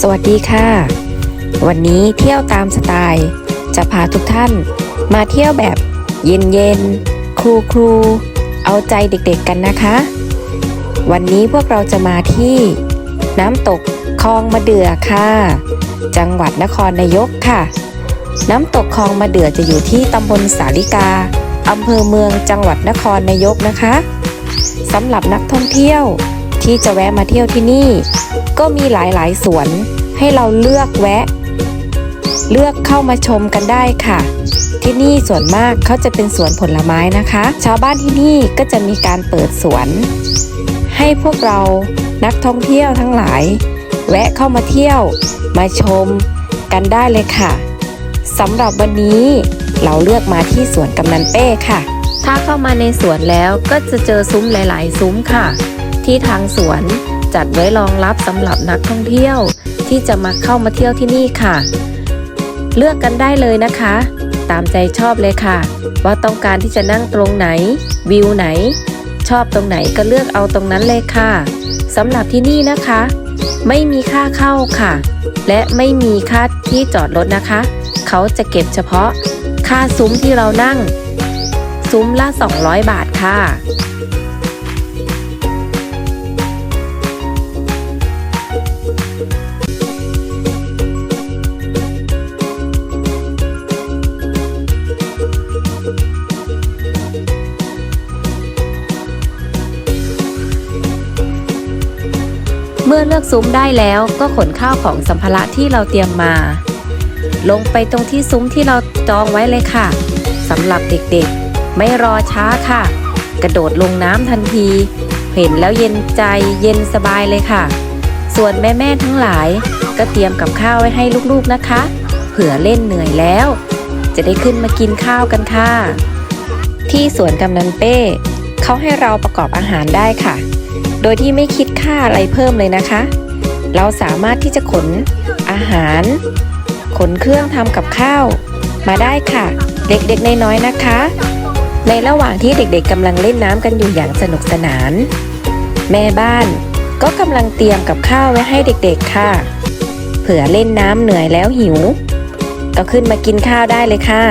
สวัสดีค่ะ วันนี้เที่ยวตามสไตล์ จะพาทุกท่านมาเที่ยวแบบเย็นๆครูครูเอาใจเด็กๆกันนะคะ วันนี้พวกเราจะมาที่ น้ำตกคลองมะเดื่อค่ะ จังหวัดนครนายกค่ะ น้ำตกคลองมะเดื่อจะอยู่ที่ตำบลสาลิกาอำเภอเมืองจังหวัดนครนายกนะคะสำหรับนักท่องเที่ยวที่จะแวะมาเที่ยวที่นี่ ก็มีหลายๆ สวน ให้เราเลือกแวะ เลือกเข้ามาชมกันได้ค่ะ ที่นี่ส่วนมากเขาจะเป็นสวนผลไม้นะคะ ชาวบ้านที่นี่ก็จะมีการเปิดสวน ให้พวกเรานักท่องเที่ยวทั้งหลาย แวะเข้ามาเที่ยว มาชมกันได้เลยค่ะสำหรับวันนี้เราเลือกมาที่สวนกำนันเป้ค่ะ ถ้าเข้ามาในสวนแล้วก็จะเจอซุ้มหลาย ๆ ซุ้มค่ะ ที่ทางสวน จัดไว้รองรับสำหรับนักท่องเที่ยว ที่จะมาเข้ามาเที่ยวที่นี่ค่ะ เลือกกันได้เลยนะคะ ตามใจชอบเลยค่ะ ว่าต้องการที่จะนั่งตรงไหน วิวไหน ชอบตรงไหนก็เลือกเอาตรงนั้นเลยค่ะสำหรับที่นี่นะคะ ไม่มีค่าเข้าค่ะ และไม่มีค่าที่จอดรถนะคะ เขาจะเก็บเฉพาะ ค่าซุ้มที่เรานั่ง ซุ้มละ 200 บาทค่ะ เมื่อเลือกซุ้มได้แล้วก็ขนข้าวของสัมภาระที่เราเตรียมมา ลงไปตรงที่ซุ้มที่เราจองไว้เลยค่ะสำหรับเด็กๆ ไม่รอช้าค่ะ กระโดดลงน้ำทันที เห็นแล้วเย็นใจเย็นสบายเลยค่ะ ส่วนแม่ๆทั้งหลาย ก็เตรียมกับข้าวไว้ให้ลูกๆนะคะ เผื่อเล่นเหนื่อยแล้ว จะได้ขึ้นมากินข้าวกันค่ะ ที่สวนกำนันเป้เขาให้เราประกอบอาหารได้ค่ะ โดยที่ไม่คิดค่าอะไรเพิ่มเลยนะคะ เราสามารถที่จะขนอาหาร ขนเครื่องทำกับข้าว มาได้ค่ะ เด็กๆน้อยๆนะคะ ในระหว่างที่เด็กๆกำลังเล่นน้ำกันอยู่อย่างสนุกสนาน แม่บ้านก็กำลังเตรียมกับข้าวไว้ให้เด็กๆค่ะ เผื่อเล่นน้ำเหนื่อยแล้วหิว ก็ขึ้นมากินข้าวได้เลยค่ะ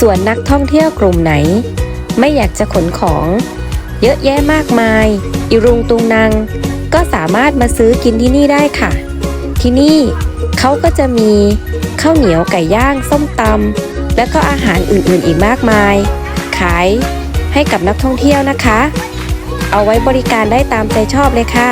ส่วนนักท่องเที่ยวกลุ่มไหน ไม่อยากจะขนของ เยอะแยะมากมาย อิรุงตุงนางก็สามารถมาซื้อกินที่นี่ได้ค่ะ ที่นี่เขาก็จะมีข้าวเหนียวไก่ย่างส้มตำและก็อาหารอื่นๆอีกมากมาย ขายให้กับนักท่องเที่ยวนะคะ เอาไว้บริการได้ตามใจชอบเลยค่ะ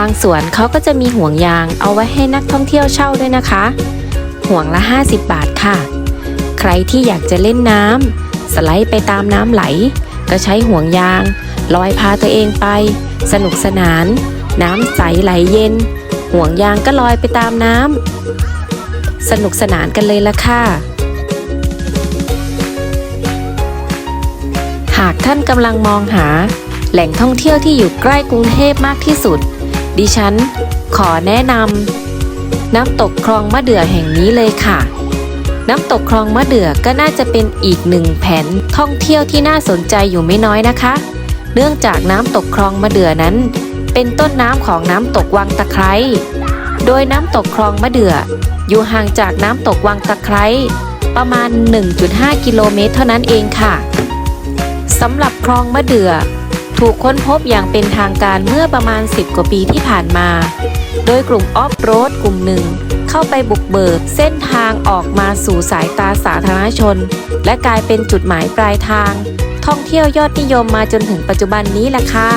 ทางสวนเขาก็จะมีห่วงยางเอาไว้ให้นักท่องเที่ยวเช่าด้วยนะคะ ห่วงละ 50 บาทค่ะ ใครที่อยากจะเล่นน้ำสไลด์ไปตามน้ำไหล ก็ใช้ห่วงยางลอยพาตัวเองไป สนุกสนาน น้ำใสไหลเย็น ห่วงยางก็ลอยไปตามน้ำสนุกสนานกันเลยละค่ะหากท่านกำลังมองหา แหล่งท่องเที่ยวที่อยู่ใกล้กรุงเทพมากที่สุด ดิฉัน ขอแนะนำน้ำตกคลองมะเดื่อแห่งนี้เลยค่ะ น้ำตกคลองมะเดื่อก็น่าจะเป็นอีกหนึ่งแผนท่องเที่ยวที่น่าสนใจอยู่ไม่น้อยนะคะ เนื่องจากน้ำตกคลองมะเดื่อนั้น เป็นต้นน้ำของน้ำตกวังตะไคร้ โดยน้ำตกคลองมะเดื่อ อยู่ห่างจากน้ำตกวังตะไคร้ประมาณ 1.5 กิโลเมตรเท่านั้นเองค่ะสำหรับคลองมะเดื่อ ถูกค้นพบอย่างเป็นทางการเมื่อประมาณ 10 กว่าปีที่ผ่านมา โดยกลุ่มออฟโรดกลุ่มหนึ่ง เข้าไปบุกเบิกเส้นทางออกมาสู่สายตาสาธารณชน และกลายเป็นจุดหมายปลายทาง ท่องเที่ยวยอดนิยมมาจนถึงปัจจุบันนี้แหละค่ะ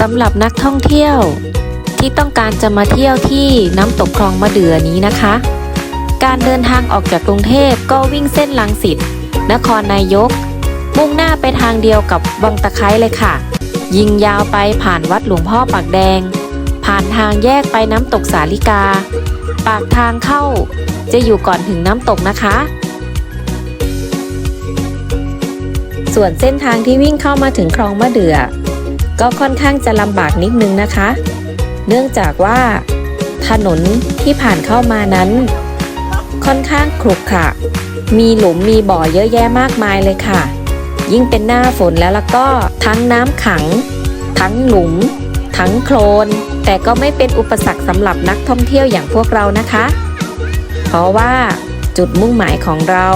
สำหรับนักท่องเที่ยว ที่ต้องการจะมาเที่ยวที่น้ำตกคลองมะเดื่อนี้นะคะ การเดินทางออกจากกรุงเทพก็วิ่งเส้นลังสิตนครนายก มุ่งหน้าไปทางเดียวกับวังตะไคร้เลยค่ะ ยิงยาวไปผ่านวัดหลวงพ่อปากแดง ผ่านทางแยกไปน้ำตกสาลิกา ปากทางเข้า จะอยู่ก่อนถึงน้ำตกนะคะ ส่วนเส้นทางที่วิ่งเข้ามาถึงคลองมะเดือ่อก็ค่อนข้างจะลำบากนิดนึงนะคะ เนื่องจากว่า ถนนที่ผ่านเข้ามานั้น ค่อนข้างขรุขระมีหลุมมีบ่อเยอะแยะมากมายเลยค่ะ ยิ่งเป็นหน้าฝนแล้วแล้วก็ทั้งน้ำขัง ทั้งหลุม ทั้งโคลน แต่ก็ไม่เป็นอุปสรรคสำหรับนักท่องเที่ยวอย่างพวกเรานะคะ เพราะว่าจุดมุ่งหมายของเรา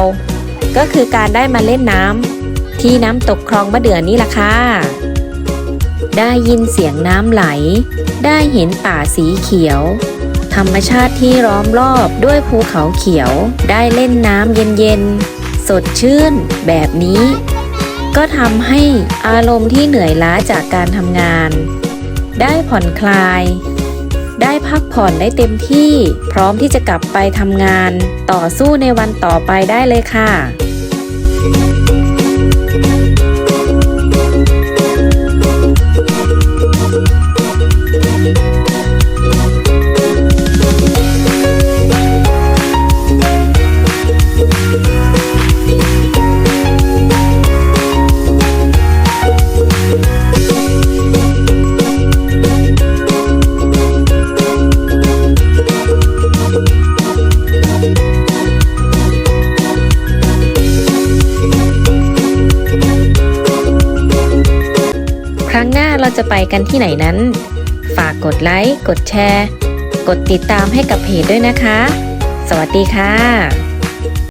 ก็คือการได้มาเล่นน้ำที่น้ำตกคลองมะเดื่อนี่ล่ะค่ะ ได้ยินเสียงน้ำไหล ได้เห็นป่าสีเขียว ธรรมชาติที่ล้อมรอบด้วยภูเขาเขียว ได้เล่นน้ำเย็นๆ สดชื่นแบบนี้ ก็ทำให้อารมณ์ที่เหนื่อยล้าจากการทำงาน ได้ผ่อนคลาย ได้พักผ่อนได้เต็มที่ พร้อมที่จะกลับไปทำงาน ต่อสู้ในวันต่อไปได้เลยค่ะ เราจะไปกันที่ไหนนั้น ฝากกดไลค์ กดแชร์ กดติดตามให้กับเพจด้วยนะคะ สวัสดีค่ะ